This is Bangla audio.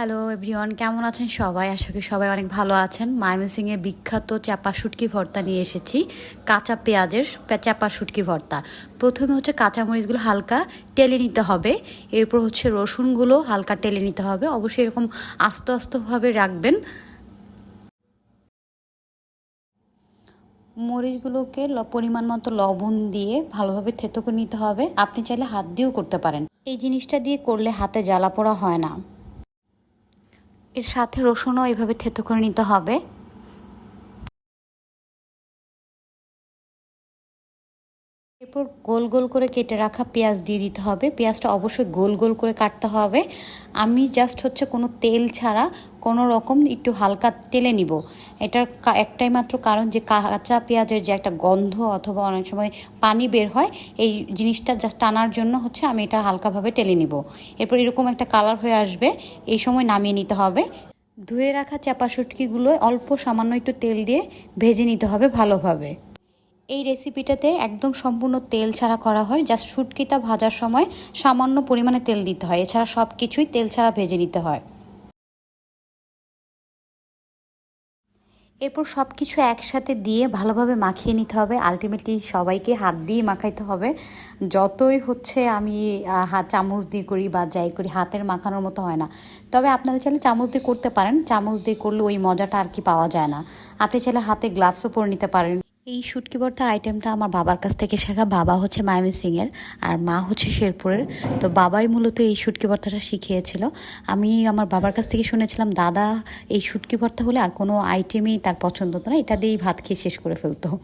হ্যালো এভরিওয়ান কেমন আছেন সবাই? আশা করি সবাই অনেক ভালো আছেন। ময়মনসিংহে বিখ্যাত চাপা শুটকি ভর্তা নিয়ে এসেছি। কাঁচা পেঁয়াজের চাপা শুটকি ভর্তা। প্রথমে হচ্ছে কাঁচামরিচগুলো হালকা টেলে নিতে হবে। এরপর হচ্ছে রসুনগুলো হালকা টেলে নিতে হবে। অবশ্যই এরকম আস্তে আস্তভাবে রাখবেন। মরিচগুলোকে পরিমাণ মতো লবণ দিয়ে ভালোভাবে থেতো করে নিতে হবে। আপনি চাইলে হাত দিয়েও করতে পারেন। এই জিনিসটা দিয়ে করলে হাতে জ্বালা পোড়া হয় না। এর সাথে রসুনও এভাবে থেতো করে নিতে হবে। এরপর গোল গোল করে কেটে রাখা পেঁয়াজ দিয়ে দিতে হবে। পেঁয়াজটা অবশ্যই গোল গোল করে কাটতে হবে। আমি জাস্ট হচ্ছে কোনো তেল ছাড়া কোনো রকম একটু হালকা তেলে নিব। এটার একটাই মাত্র কারণ যে কাঁচা পেঁয়াজের যে একটা গন্ধ অথবা অনেক সময় পানি বের হয়, এই জিনিসটা জাস্ট টানার জন্য হচ্ছে আমি এটা হালকাভাবে টেলে নিব। এরপর এরকম একটা কালার হয়ে আসবে, এই সময় নামিয়ে নিতে হবে। ধুয়ে রাখা চাপা শুটকিগুলো অল্প সামান্য একটু তেল দিয়ে ভেজে নিতে হবে ভালোভাবে। এই রেসিপিটাতে একদম সম্পূর্ণ তেল ছাড়া করা হয়। জাস্ট শুটকিটা ভাজার সময় সামান্য পরিমাণে তেল দিতে হয়। এছাড়া সব কিছুই তেল ছাড়া ভেজে নিতে হয়। এরপর সব কিছু একসাথে দিয়ে ভালোভাবে মাখিয়ে নিতে হবে। আলটিমেটলি সবাইকে হাত দিয়ে মাখাইতে হবে। যতই হচ্ছে আমি হাত চামচ দিয়ে করি বা যাই করি, হাতের মাখানোর মতো হয় না। তবে আপনারা চাইলে চামচ দিয়ে করতে পারেন। চামচ দিয়ে করলে ওই মজাটা আর কি পাওয়া যায় না। আপনি চাইলে হাতে গ্লাভসও পরে নিতে পারেন। এই শুটকি ভর্তা আইটেমটা আমার বাবার কাছ থেকে শেখা। বাবা হচ্ছে মায়ামি সিংয়ের আর মা হচ্ছে শেরপুরের। তো বাবাই মূলত এই শুটকি ভর্তাটা শিখিয়েছিল। আমি আমার বাবার কাছ থেকে শুনেছিলাম, দাদা, এই শুটকি ভর্তা হলে আর কোনো আইটেমই তার পছন্দ হতো না। এটা দিয়েই ভাত খেয়ে শেষ করে ফেলতো।